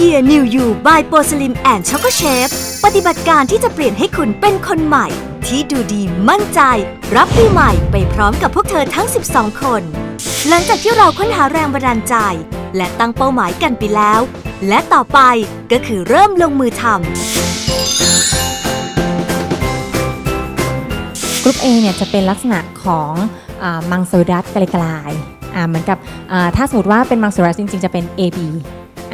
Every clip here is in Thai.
Year New You by p o s l i m and Choco Chef ปฏิบัติการที่จะเปลี่ยนให้คุณเป็นคนใหม่ ที่ดูดีมั่นใจ รับปีใหม่ไปพร้อมกับพวกเธอทั้ง 12 คน หลังจากที่เราค้นหาแรงบันดาลใจ และตั้งเป้าหมายกันไปแล้ว และต่อไปก็คือเริ่มลงมือทำกรุ๊ป A เนี่ยจะเป็นลักษณะของอามังสวิรัตไกลๆอ่าเหมือนกับอ่าถ้าสมมติว่าเป็นมังสวิรัตจริงๆ จะเป็น AB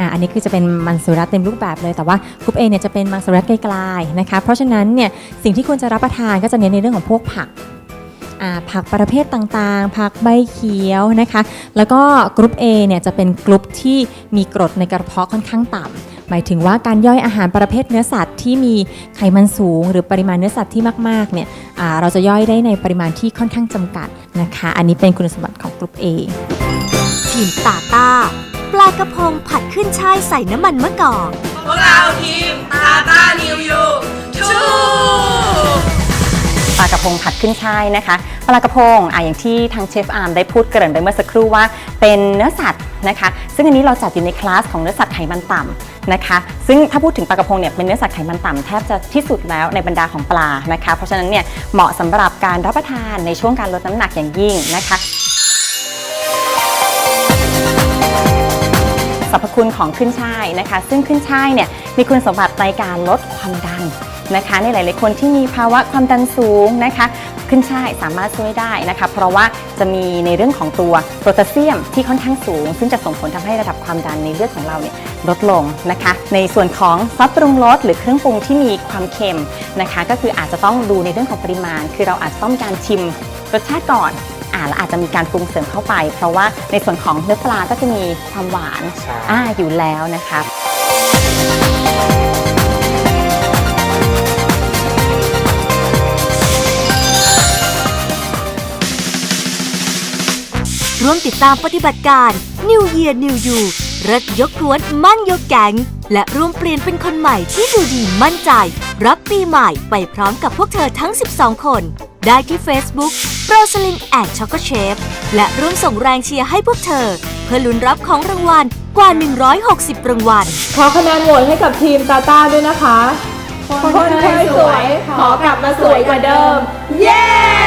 อ่าอันนี้คือจะเป็นมังสวิรัตเต็มรูปแบบเลยแต่ว่ากรุ๊ป A เนี่ยจะเป็นมังสวิรัตไกลๆนะคะเพราะฉะนั้นเนี่ยสิ่งที่ควรจะรับประทานก็จะเน้นในเรื่องของพวกผักผักประเภทต่างๆ ผักใบเขียวนะคะ แล้วก็กรุ๊ป A เนี่ยจะเป็นกรุ๊ปที่มีกรดในกระเพาะค่อนข้างต่ำ หมายถึงว่าการย่อยอาหารประเภทเนื้อสัตว์ที่มีไขมันสูง หรือปริมาณเนื้อสัตว์ที่มากๆ เนี่ยเราจะย่อยได้ในปริมาณที่ค่อนข้างจำกัดนะคะ อันนี้เป็นคุณสมบัติของกลุ่ม A ทีมตาต้า ปลากระพงผัดขึ้นช่ายใส่น้ำมันมะกอกพวกเราทีมตาตานิวยูทูปลากระพงผัดขึ้นช่ายนะคะปลากระพงอะอย่างที่ทางเชฟอาร์มได้พูดเกริ่นไปเมื่อสักครู่ว่า เป็นเนื้อสัตว์นะคะ ซึ่งอันนี้เราจัดอยู่ในคลาสของเนื้อสัตว์ไขมันต่ำนะคะ ซึ่งถ้าพูดถึงปลากระพงเนี่ยเป็นเนื้อสัตว์ไขมันต่ำแทบจะที่สุดแล้วในบรรดาของปลานะคะ เพราะฉะนั้นเนี่ยเหมาะสำหรับการรับประทานในช่วงการลดน้ำหนักอย่างยิ่งนะคะ สรรพคุณของขึ้นช่ายนะคะ ซึ่งขึ้นช่ายเนี่ยมีคุณสมบัติในการลดความดันนะคะ ในหลาย ๆ คนที่มีภาวะความดันสูงนะคะ ขึ้นช่ายสามารถช่วยได้นะคะ เพราะว่าจะมีในเรื่องของตัวโพแทสเซียมที่ค่อนข้างสูง ซึ่งจะส่งผลทำให้ระดับความดันในเลือดของเราเนี่ยลดลงนะคะ ในส่วนของซอสปรุงรสหรือเครื่องปรุงที่มีความเค็มนะคะ ก็คืออาจจะต้องดูในเรื่องของปริมาณ คือเราอาจจะต้องการชิมรสชาติก่อน อ่าแล้วอาจจะมีการปรุงเสริมเข้าไป เพราะว่าในส่วนของเนื้อปลาก็จะมีความหวานอ่าอยู่แล้วนะคะร่วมติดตามปฏิบัติการ New Year New You เริดยกกวนมั่นยกแก๊งและร่วมเปลี่ยนเป็นคนใหม่ที่ดูดีมั่นใจ รับปีใหม่ไปพร้อมกับพวกเธอทั้ง 12 คน ได้ที่ Facebook r o s a l i n and Choco Chef และร่วมส่งแรงเชียร์ให้พวกเธอ เพื่อลุ้นรับของรางวัลกว่า 160 รางวัล ขอคะแนนโหวตให้กับทีมตาต้าด้วยนะคะคนเคยสวย ขอกลับมาสวยกว่าเดิม เย้